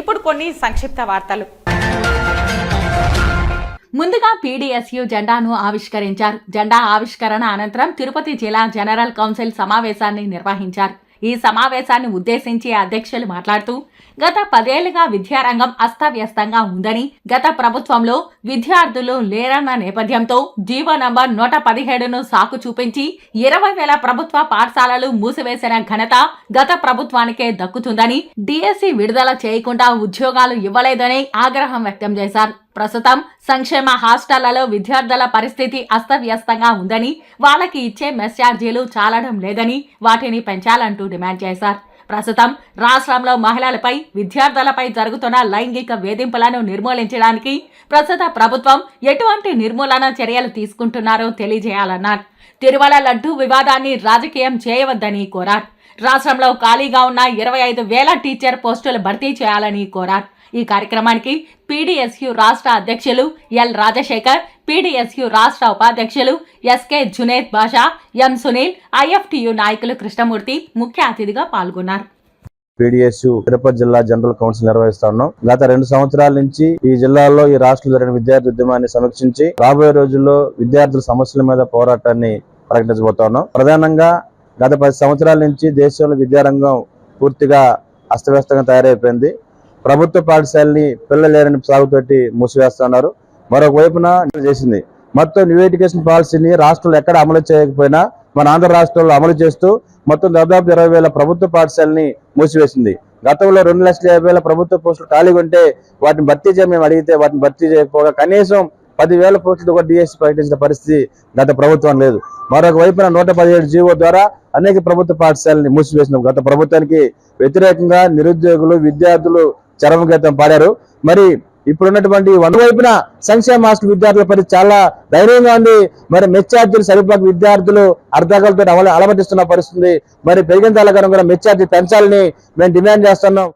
ఇప్పుడు కొన్ని సంక్షిప్త వార్తలు. ముందుగా పీడీఎస్యు జెండాను ఆవిష్కరించారు. జెండా ఆవిష్కరణ అనంతరం తిరుపతి జిల్లా జనరల్ కౌన్సిల్ సమావేశాన్ని నిర్వహించారు. ఈ సమావేశాన్ని ఉద్దేశించి అధ్యక్షులు మాట్లాడుతూ గత పదేళ్ళుగా విద్యారంగం అస్తవ్యస్తంగా ఉందని గత ప్రభుత్వంలో విద్యార్థులు లేరన్న నేపథ్యంతో జీవో నంబర్ నూట పదిహేడును సాకు చూపించి ఇరవై వేల ప్రభుత్వ పాఠశాలలు మూసివేసిన ఘనత గత ప్రభుత్వానికే దక్కుతుందని డిఎస్సి విడుదల చేయకుండా ఉద్యోగాలు ఇవ్వలేదని ఆగ్రహం వ్యక్తం చేశారు. ప్రస్తుతం సంక్షేమ హాస్టళ్ళలో విద్యార్థుల పరిస్థితి అస్తవ్యస్తంగా ఉందని వాళ్ళకి ఇచ్చే మెస్ ఛార్జీలు చాలడం లేదని వాటిని పెంచాలంటూ డిమాండ్ చేశారు. ప్రస్తుతం రాష్ట్రంలో మహిళలపై విద్యార్థులపై జరుగుతున్న లైంగిక వేధింపులను నిర్మూలించడానికి ప్రస్తుత ప్రభుత్వం ఎటువంటి నిర్మూలన చర్యలు తీసుకుంటున్నారో తెలియజేయాలన్నారు. తిరుమల లడ్డూ వివాదాన్ని రాజకీయం చేయవద్దని కోరారు. రాష్ట్రంలో ఖాళీగా ఉన్న ఇరవై ఐదు వేల టీచర్ పోస్టులు భర్తీ చేయాలని కోరారు. ఈ కార్యక్రమానికి పీడీఎస్యు రాష్ట్ర అధ్యక్షులు ఎల్ రాజశేఖర్ పీడీఎస్యు రాష్ట్ర ఉపాధ్యక్షులు SK Juned Basha M Sunil IFTU నాయకులు కృష్ణమూర్తి ముఖ్య అతిథిగా పాల్గొన్నారు. పీడిఎస్ తిరుపతి జిల్లా జనరల్ కౌన్సిల్ నిర్వహిస్తా ఉన్నాం గత రెండు సంవత్సరాల నుంచి ఈ జిల్లాలో ఈ రాష్ట్రంలో జరిగిన విద్యార్థి ఉద్యమాన్ని సమీక్షించి రాబోయే రోజుల్లో విద్యార్థుల సమస్యల మీద పోరాటాన్ని ప్రకటించబోతా ఉన్నాం ప్రధానంగా గత పది సంవత్సరాల నుంచి దేశంలో విద్యారంగం పూర్తిగా అస్తవ్యస్తంగా తయారైపోయింది. ప్రభుత్వ పాఠశాలని పిల్లలు లేరని సాగుతోటి మూసివేస్తున్నారు. మరొకవైపున చేసింది. మొత్తం న్యూ ఎడ్యుకేషన్ పాలసీని రాష్ట్రంలో ఎక్కడ అమలు చేయకపోయినా మన ఆంధ్ర రాష్ట్రంలో అమలు చేస్తూ మొత్తం దాదాపు ఇరవై వేల ప్రభుత్వ పాఠశాలని మూసివేసింది. గతంలో రెండు లక్షల యాభై వేల ప్రభుత్వ పోస్టులు ఖాళీగా ఉంటే వాటిని భర్తీ చేయమని అడిగితే వాటిని భర్తీ చేయకపోగా కనీసం పదివేల పోస్టులు కూడా డిఎస్సి ప్రకటించిన పరిస్థితి గత ప్రభుత్వం లేదు. మరొక వైపున నూట పదిహేడు జీవో ద్వారా అనేక ప్రభుత్వ పాఠశాలని మూసివేసిన గత ప్రభుత్వానికి వ్యతిరేకంగా నిరుద్యోగులు విద్యార్థులు చరమగీతం పాడారు. మరి ఇప్పుడున్నటువంటి వన్ వైపున సంక్షేమ హాస్టల్ విద్యార్థుల పరిస్థితి చాలా ధైర్యంగా ఉంది. మరి మెచ్చార్జీలు సరిపోక విద్యార్థులు అర్ధకాలతో అమలు అలమటిస్తున్న పరిస్థితి మరి పెరిగిన తలకరం కూడా మెచ్చార్జీ పెంచాలని మేము డిమాండ్ చేస్తున్నాం.